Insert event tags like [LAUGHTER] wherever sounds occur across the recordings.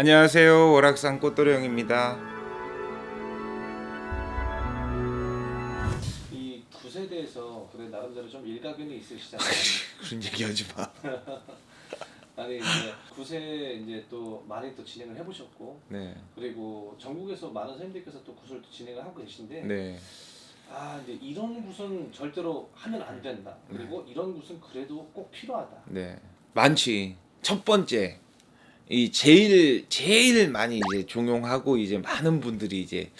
안녕하세요. 월악산 꽃도령입니다. 이 대해서 그래 나름대로 좀 일가견이 있으시잖아요. 그런 얘기 하지 마. [LAUGHS] 아니 이제 굿에 이제 또 많이 또 진행을 해보셨고 네. 그리고 전국에서 많은 선생님들께서 또 굿을 또 진행을 하고 계신데 네. 아 이제 이런 굿은 절대로 하면 안 된다. 그리고 이런 굿은 그래도 꼭 필요하다. 네. 많지. 첫 번째 이 제일 제일 많이 이제 종용하고 이제 많은 분들이 이제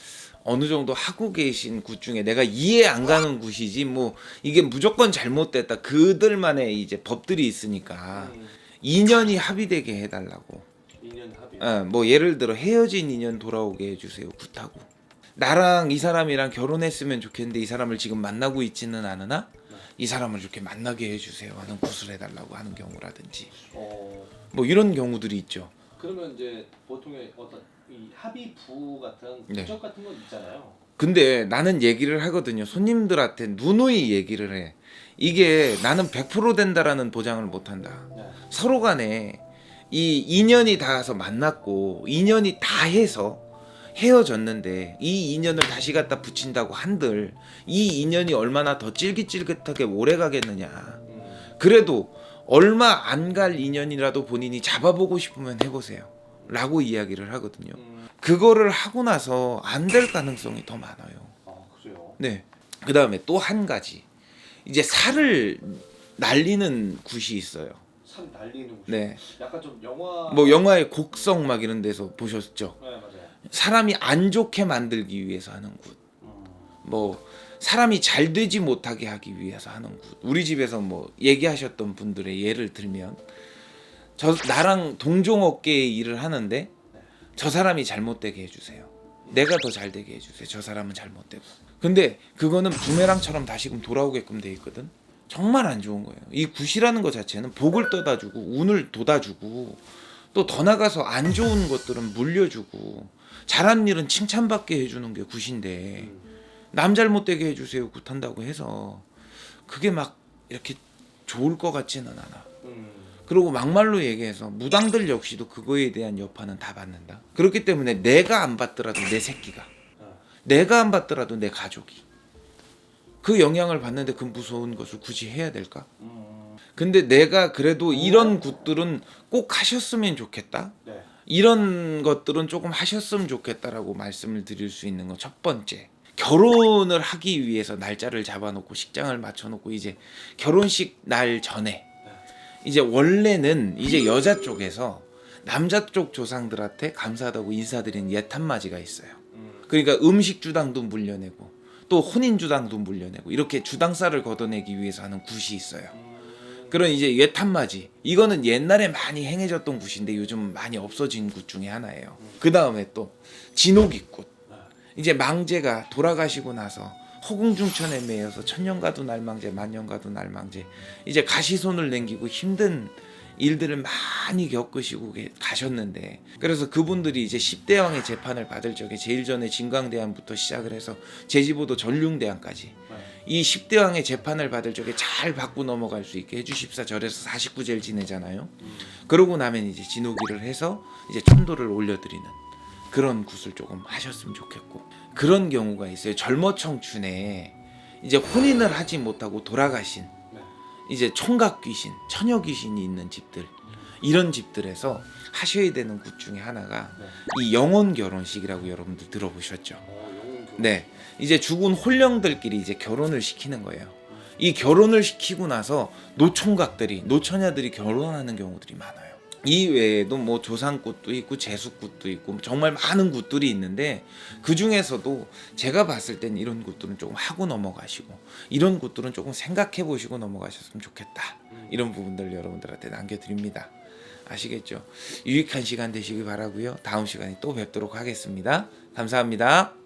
어느 정도 하고 계신 굿 중에 내가 이해 안 가는 굿이지 뭐 이게 무조건 잘못됐다. 그들만의 이제 법들이 있으니까 음, 인연이 합의되게 해달라고. 인연 합의. 어, 뭐 예를 들어 헤어진 인연 돌아오게 해주세요. 굿하고. 나랑 이 사람이랑 결혼했으면 좋겠는데 이 사람을 지금 만나고 있지는 않으나 이 사람을 이렇게 만나게 해주세요. 하는 굿을 해달라고 하는 경우라든지. 어. 뭐 이런 경우들이 있죠. 그러면 이제 보통의 어떤 이 합의부 같은 네. 부적 같은 건 있잖아요. 근데 나는 얘기를 하거든요. 손님들한테 누누이 얘기를 해. 이게 나는 100% 된다라는 보장을 못 한다. 네. 서로 간에 이 인연이 닿아서 만났고 인연이 다 해서 헤어졌는데 이 인연을 다시 갖다 붙인다고 한들 이 인연이 얼마나 더 찔깃찔깃하게 오래 가겠느냐 음, 그래도 얼마 안 갈 인연이라도 본인이 잡아보고 싶으면 해보세요 라고 이야기를 하거든요 음, 그거를 하고 나서 안 될 가능성이 더 많아요 아 그래요. 네. 그 다음에 또 한 가지. 이제 살을 날리는 굿이 있어요. 산 날리는 굿. 네. 약간 좀 영화. 뭐 영화의 곡성 막 이런 데서 보셨죠? 네 맞아요. 사람이 안 좋게 만들기 위해서 하는 굿. 음, 뭐 사람이 잘 되지 못하게 하기 위해서 하는 굿. 우리 집에서 뭐 얘기하셨던 분들의 예를 들면 저 나랑 동종업계에 일을 하는데 저 사람이 잘못되게 해주세요. 내가 더 잘 되게 해주세요. 저 사람은 잘못되고. 근데 그거는 부메랑처럼 다시금 돌아오게끔 돼 있거든. 정말 안 좋은 거예요. 이 굿이라는 것 자체는 복을 떠다주고 운을 돋아주고 또 더 나가서 안 좋은 것들은 물려주고 잘한 일은 칭찬받게 해주는 게 굿인데 음, 남 잘못되게 해주세요 굿한다고 해서 그게 막 이렇게 좋을 것 같지는 않아. 음, 그리고 막말로 얘기해서 무당들 역시도 그거에 대한 여파는 다 받는다. 그렇기 때문에 내가 안 받더라도 내 새끼가, 어, 내가 안 받더라도 내 가족이 그 영향을 받는데 그 무서운 것을 굳이 해야 될까? 음, 근데 내가 그래도 이런 굿들은 꼭 하셨으면 좋겠다. 네. 이런 것들은 조금 하셨으면 좋겠다라고 말씀을 드릴 수 있는 건 첫 번째. 결혼을 하기 위해서 날짜를 잡아놓고 식장을 맞춰놓고 이제 결혼식 날 전에 이제 원래는 이제 여자 쪽에서 남자 쪽 조상들한테 감사하다고 인사드리는 옛 한마디가 있어요. 음, 그러니까 음식 주당도 물려내고 또 혼인 주당도 물려내고 이렇게 주당사를 걷어내기 위해서 하는 굿이 있어요. 음, 그런 이제 옛 한마디 이거는 옛날에 많이 행해졌던 굿인데 요즘 많이 없어진 굿 중에 하나예요. 그 다음에 또 진옥이굿 네. 이제 망제가 돌아가시고 나서 허궁중천에 매여서 천년가도 날망제 만년가도 날망제 이제 가시손을 남기고 힘든 일들을 많이 겪으시고 게- 가셨는데 그래서 그분들이 이제 10대 왕의 재판을 받을 적에 제일 전에 진광대왕부터 시작을 해서 제지보도 전륜대왕까지 네. 이 10대 왕의 재판을 받을 적에 잘 받고 넘어갈 수 있게 해주십사 절에서 49제를 지내잖아요. 그러고 나면 이제 진호기를 해서 이제 천도를 올려드리는 그런 굿을 조금 하셨으면 좋겠고 그런 경우가 있어요. 젊어 청춘에 이제 혼인을 하지 못하고 돌아가신 네. 이제 총각 귀신, 처녀 귀신이 있는 집들 이런 집들에서 하셔야 되는 굿 중에 하나가 네. 이 영혼 결혼식이라고 여러분들 들어보셨죠? 네. 이제 죽은 혼령들끼리 이제 결혼을 시키는 거예요. 이 결혼을 시키고 나서 노총각들이 노처녀들이 결혼하는 경우들이 많아요. 이 외에도 뭐 조상굿도 있고 제수굿도 있고 정말 많은 굿들이 있는데 그 중에서도 제가 봤을 땐 이런 굿들은 조금 하고 넘어가시고 이런 굿들은 조금 생각해 보시고 넘어가셨으면 좋겠다. 음. 이런 부분들 여러분들한테 남겨드립니다. 아시겠죠? 유익한 시간 되시길 바라고요. 다음 시간에 또 뵙도록 하겠습니다. 감사합니다.